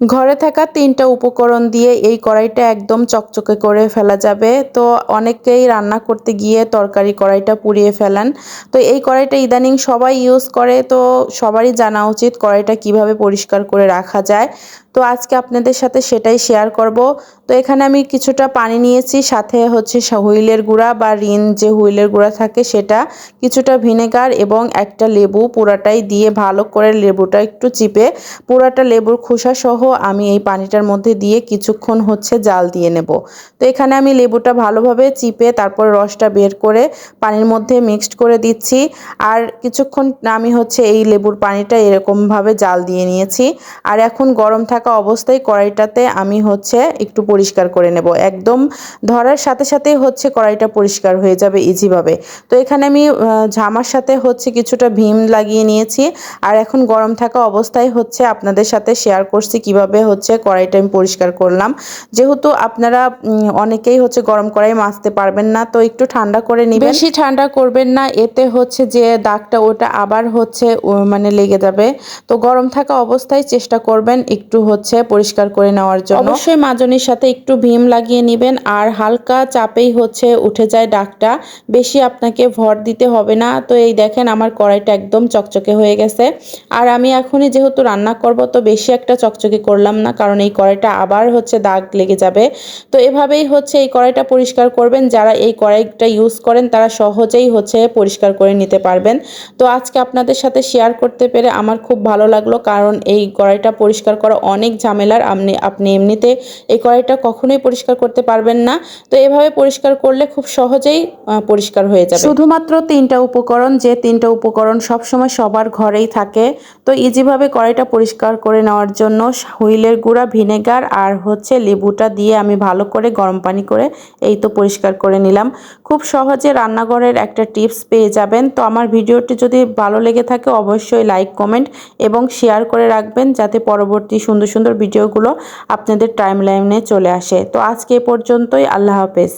ঘরে থাকা তিনটা উপকরণ দিয়ে এই কড়াইটা একদম চকচকে করে ফেলা যাবে। তো অনেকেই রান্না করতে গিয়ে তরকারি কড়াইটা পুড়িয়ে ফেলেন। তো এই কড়াইটা ইদানিং সবাই ইউজ করে। তো সবারই জানা উচিত কড়াইটা কীভাবে পরিষ্কার করে রাখা যায়। তো আজকে আপনাদের সাথে সেটাই শেয়ার করব। তো এখানে আমি কিছুটা পানি নিয়েছি, সাথে হচ্ছে হুইলের গুঁড়া বা রিন যে হুইলের গুঁড়া থাকে সেটা, কিছুটা ভিনেগার এবং একটা লেবু পুরাটাই দিয়ে ভালো করে লেবুটা একটু চিপে, পুরাটা লেবুর খোসা সহ আমি এই পানিটার মধ্যে দিয়ে কিছুক্ষণ হচ্ছে জাল দিয়ে নেব। তো এখানে আমি লেবুটা ভালোভাবে চিপে তারপর রসটা বের করে পানির মধ্যে মিক্সড করে দিচ্ছি। আর কিছুক্ষণ আমি হচ্ছে এই লেবুর পানিটা এরকমভাবে জাল দিয়ে নিয়েছি। আর এখন গরম থাকা অবস্থায় কড়াইটাতে আমি হচ্ছে একটু পরিষ্কার করে নেব। একদম ধরার সাথে সাথেই হচ্ছে কড়াইটা পরিষ্কার হয়ে যাবে ইজিভাবে তো এখানে আমি ঝামার সাথে হচ্ছে কিছুটা ভীম লাগিয়ে নিয়েছি। আর এখন গরম থাকা অবস্থায় হচ্ছে আপনাদের সাথে শেয়ার করছি কীভাবে হচ্ছে কড়াইটা আমি পরিষ্কার করলাম। যেহেতু আপনারা অনেকেই হচ্ছে গরম কড়াই মাজতে পারবেন না, তো একটু ঠান্ডা করে নিবেন। বেশি ঠান্ডা করবেন না, এতে হচ্ছে যে দাগটা ওটা আবার হচ্ছে মানে লেগে যাবে। তো গরম থাকা অবস্থায় চেষ্টা করবেন একটু হচ্ছে পরিষ্কার করে নেওয়ার জন্য। অবশ্যই মাজনির সাথে একটু ভীম লাগিয়ে নেবেন, আর হালকা চাপেই হচ্ছে উঠে যায় দাগটা। বেশি আপনাকে ভর দিতে হবে না। তো এই দেখেন আমার কড়াইটা একদম চকচকে হয়ে গেছে। আর আমি এখনই যেহেতু রান্না করব, তো বেশি একটা চকচকে করলাম না, কারণ এই কড়াইটা আবার হচ্ছে দাগ লেগে যাবে। তো এভাবেই হচ্ছে এই কড়াইটা পরিষ্কার করবেন। যারা এই কড়াইটা ইউজ করেন, তারা সহজেই হচ্ছে পরিষ্কার করে নিতে পারবেন। তো আজকে আপনাদের সাথে শেয়ার করতে পেরে আমার খুব ভালো লাগল, কারণ এই কড়াইটা পরিষ্কার করা অনেক ঝামেলার আপনি আপনি এমনিতে এই কড়াইটা কখনোই পরিষ্কার করতে পারবেন না। তো এভাবে পরিষ্কার করলে খুব সহজেই পরিষ্কার হয়ে যাবে। শুধুমাত্র তিনটা উপকরণ, যে তিনটা উপকরণ সবসময় সবার ঘরেই থাকে, তো ইজিভাবে কড়াইটা পরিষ্কার করে নেওয়ার জন্য হুইলের গুঁড়া, ভিনেগার আর হচ্ছে লেবুটা দিয়ে আমি ভালো করে গরম পানি করে এই তো পরিষ্কার করে নিলাম। খুব সহজে রান্নাঘরের একটা টিপস পেয়ে যাবেন। তো আমার ভিডিওটি যদি ভালো লেগে থাকে অবশ্যই লাইক, কমেন্ট এবং শেয়ার করে রাখবেন যাতে পরবর্তী সুন্দর সুন্দর ভিডিওগুলো আপনাদের টাইম লাইনে চলে আসে। তো আজকে পর্যন্তই আল্লাহ হাফেজ।